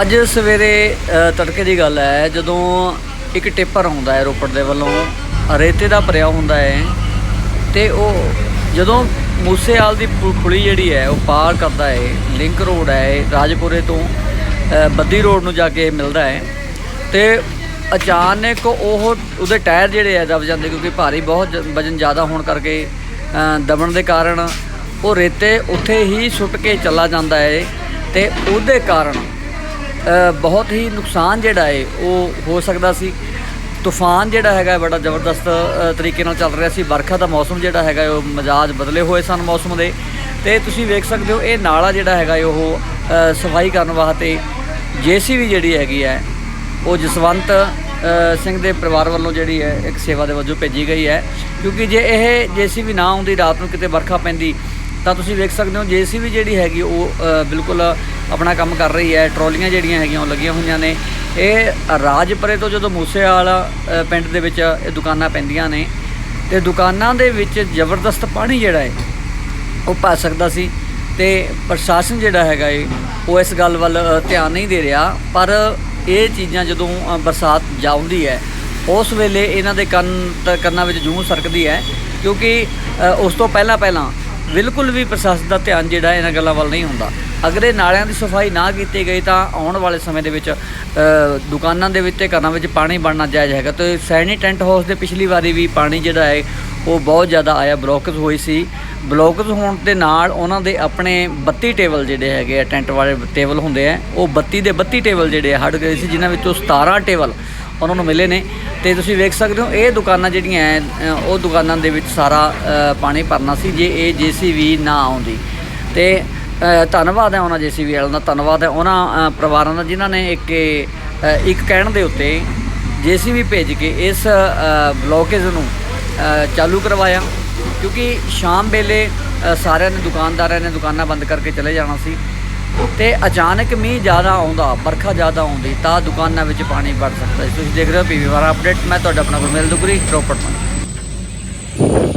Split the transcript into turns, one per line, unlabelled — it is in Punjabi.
ਅੱਜ ਸਵੇਰੇ ਤੜਕੇ ਦੀ ਗੱਲ ਹੈ ਜਦੋਂ ਇੱਕ ਟਿੱਪਰ ਆਉਂਦਾ ਹੈ ਰੋਪੜ ਦੇ ਵੱਲੋਂ ਰੇਤੇ ਦਾ ਭਰਿਆ ਹੁੰਦਾ ਹੈ ਤੇ ਉਹ ਜਦੋਂ ਮੂਸੇਵਾਲ ਦੀ ਪੁ- ਪੁਲੀ ਜਿਹੜੀ ਹੈ ਉਹ ਪਾਰ ਕਰਦਾ ਹੈ ਲਿੰਕ ਰੋਡ ਹੈ ਰਾਜਪੁਰੇ ਤੋਂ ਬੱਦੀ ਰੋਡ ਨੂੰ ਜਾ ਕੇ ਮਿਲਦਾ ਹੈ ਤੇ ਅਚਾਨਕ ਉਹ ਉਹਦੇ ਟਾਇਰ ਜਿਹੜੇ ਆ ਦਬ ਜਾਂਦੇ ਕਿਉਂਕਿ ਭਾਰੀ ਬਹੁਤ ਜ- ਵਜਨ ਜ਼ਿਆਦਾ ਹੋਣ ਕਰਕੇ ਅ, ਦਬਣ ਦੇ ਕਾਰਨ ਉਹ ਰੇਤੇ ਉੱਥੇ ਹੀ ਸੁੱਟ ਕੇ ਚਲਾ ਜਾਂਦਾ ਹੈ ਤੇ ਉਹਦੇ ਕਾਰਨ ਬਹੁਤ ਹੀ ਨੁਕਸਾਨ ਜਿਹੜਾ ਹੈ ਉਹ ਹੋ ਸਕਦਾ ਸੀ। ਤੂਫਾਨ ਜਿਹੜਾ ਹੈਗਾ, ਬੜਾ ਜ਼ਬਰਦਸਤ ਤਰੀਕੇ ਨਾਲ ਚੱਲ ਰਿਹਾ ਸੀ। ਵਰਖਾ ਦਾ ਮੌਸਮ ਜਿਹੜਾ ਹੈਗਾ, ਉਹ ਮਜਾਜ ਬਦਲੇ ਹੋਏ ਸਨ ਮੌਸਮ ਦੇ। ਤੇ ਤੁਸੀਂ ਵੇਖ ਸਕਦੇ ਹੋ, ਇਹ ਨਾਲਾ ਜਿਹੜਾ ਹੈਗਾ ਹੈ ਉਹ ਸਫ਼ਾਈ ਕਰਨ ਵਾਸਤੇ ਜੀਸੀਬੀ ਜਿਹੜੀ ਹੈਗੀ ਹੈ, ਉਹ ਜਸਵੰਤ ਸਿੰਘ ਦੇ ਪਰਿਵਾਰ ਵੱਲੋਂ ਜਿਹੜੀ ਹੈ, ਇੱਕ ਸੇਵਾ ਦੇ ਵਜੋਂ ਭੇਜੀ ਗਈ ਹੈ। ਕਿਉਂਕਿ ਜੇ ਇਹ ਜੀਸੀਬੀ ਨਾ ਆਉਂਦੀ, ਰਾਤ ਨੂੰ ਕਿਤੇ ਵਰਖਾ ਪੈਂਦੀ, ਤਾਂ ਤੁਸੀਂ ਵੇਖ ਸਕਦੇ ਹੋ, ਜੀਸੀਬੀ ਜਿਹੜੀ ਹੈਗੀ, ਉਹ ਬਿਲਕੁਲ ਆਪਣਾ ਕੰਮ ਕਰ ਰਹੀ ਹੈ, ਟਰਾਲੀਆਂ ਜਿਹੜੀਆਂ ਹੈਗੀਆਂ ਉਹ ਲੱਗੀਆਂ ਹੋਈਆਂ ਨੇ। ਇਹ ਰਾਜਪੁਰੇ ਤੋਂ ਜਦੋਂ ਮੂਸੇਵਾਲਾ ਪਿੰਡ ਦੇ ਵਿੱਚ ਇਹ ਦੁਕਾਨਾਂ ਪੈਂਦੀਆਂ ਨੇ, ਤੇ ਦੁਕਾਨਾਂ ਦੇ ਵਿੱਚ ਜ਼ਬਰਦਸਤ ਪਾਣੀ ਜਿਹੜਾ ਹੈ, ਉਹ ਪਾ ਸਕਦਾ ਸੀ। ਤੇ ਪ੍ਰਸ਼ਾਸਨ ਜਿਹੜਾ ਹੈਗਾ ਏ, ਉਹ ਇਸ ਗੱਲ ਵੱਲ ਧਿਆਨ ਨਹੀਂ ਦੇ ਰਿਹਾ। ਪਰ ਇਹ ਚੀਜ਼ਾਂ ਜਦੋਂ ਬਰਸਾਤ ਜਾਉਂਦੀ ਹੈ, ਉਸ ਵੇਲੇ ਇਹਨਾਂ ਦੇ ਕੰਨ, ਤ- ਕੰਨਾਂ ਵਿੱਚ ਜੂੰ ਸਰਕਦੀ ਹੈ। ਕਿਉਂਕਿ ਉਸ ਤੋਂ ਪਹਿਲਾਂ ਪਹਿਲਾਂ ਬਿਲਕੁਲ ਵੀ ਪ੍ਰਸ਼ਾਸਨ ਦਾ ਧਿਆਨ ਜਿਹੜਾ ਇਹਨਾਂ ਗੱਲਾਂ ਵੱਲ ਨਹੀਂ ਹੁੰਦਾ। ਅਗਰ ਇਹ ਨਾਲਿਆਂ ਦੀ ਸਫ਼ਾਈ ਨਾ ਕੀਤੀ ਗਈ ਤਾਂ ਆਉਣ ਵਾਲੇ ਸਮੇਂ ਦੇ ਵਿੱਚ ਦੁਕਾਨਾਂ ਦੇ ਵਿੱਚ ਤੇ ਘਰਾਂ ਵਿੱਚ ਪਾਣੀ ਬਣਨਾ ਜਾਇਜ਼ ਹੈਗਾ। ਤੇ ਸੈਣੀ ਟੈਂਟ ਹਾਊਸ ਦੇ ਪਿਛਲੀ ਵਾਰੀ ਵੀ ਪਾਣੀ ਜਿਹੜਾ ਹੈ, ਉਹ ਬਹੁਤ ਜ਼ਿਆਦਾ ਆਇਆ ਬਲੌਕੇਜ ਹੋਈ ਸੀ। ਬਲੌਕੇਜ ਹੋਣ ਦੇ ਨਾਲ ਉਹਨਾਂ ਦੇ ਆਪਣੇ 32 ਟੇਬਲ ਜਿਹੜੇ ਹੈਗੇ ਆ, ਟੈਂਟ ਵਾਲੇ ਟੇਬਲ ਹੁੰਦੇ ਆ, ਉਹ 32 ਦੇ 32 ਟੇਬਲ ਜਿਹੜੇ ਆ ਹਟ ਗਏ ਸੀ, ਜਿਨ੍ਹਾਂ ਵਿੱਚੋਂ 17 ਟੇਬਲ ਉਹਨਾਂ ਨੂੰ ਮਿਲੇ ਨੇ। ਤੇ ਤੁਸੀਂ ਵੇਖ ਸਕਦੇ ਹੋ, ਇਹ ਦੁਕਾਨਾਂ ਜਿਹੜੀਆਂ ਹੈ ਉਹ ਦੁਕਾਨਾਂ ਦੇ ਵਿੱਚ ਸਾਰਾ ਪਾਣੀ ਭਰਨਾ ਸੀ, ਜੇ ਇਹ ਜੀਸੀਬੀ ਨਾ ਆਉਂਦੀ। ਤੇ ਧੰਨਵਾਦ ਹੈ ਉਹਨਾਂ ਜੀਸੀਬੀ ਵਾਲਿਆਂ ਦਾ ਧੰਨਵਾਦ ਹੈ ਉਹਨਾਂ ਪਰਿਵਾਰਾਂ ਦਾ ਜਿਨ੍ਹਾਂ ਨੇ ਇੱਕ ਇੱਕ ਕਹਿਣ ਦੇ ਉੱਤੇ ਜੀਸੀਬੀ ਭੇਜ ਕੇ ਇਸ ਅ, ਬਲੌਕੇਜ ਨੂੰ ਚਾਲੂ ਕਰਵਾਇਆ। ਕਿਉਂਕਿ ਸ਼ਾਮ ਵੇਲੇ ਸਾਰਿਆਂ ਨੇ ਦੁਕਾਨਦਾਰਾਂ ਨੇ ਦੁਕਾਨਾਂ ਬੰਦ ਕਰਕੇ ਚਲੇ ਜਾਣਾ ਸੀ ਤੇ ਅਚਾਨਕ ਮੀਂਹ ਜ਼ਿਆਦਾ ਆਉਂਦਾ ਵਰਖਾ ਜ਼ਿਆਦਾ ਆਉਂਦੀ ਤਾਂ ਦੁਕਾਨਾਂ ਵਿੱਚ ਪਾਣੀ ਵੜ ਸਕਦਾ ਤੁਸੀਂ ਦੇਖ ਰਹੇ ਹੋ ਪੀਵੀ ਵਾਰਾ ਅਪਡੇਟ। ਮੈਂ ਤੁਹਾਡਾ ਆਪਣਾ ਗੁਰਮੇਲ ਦੁਗਰੀ ਰੋਪੜ ਤੋਂ।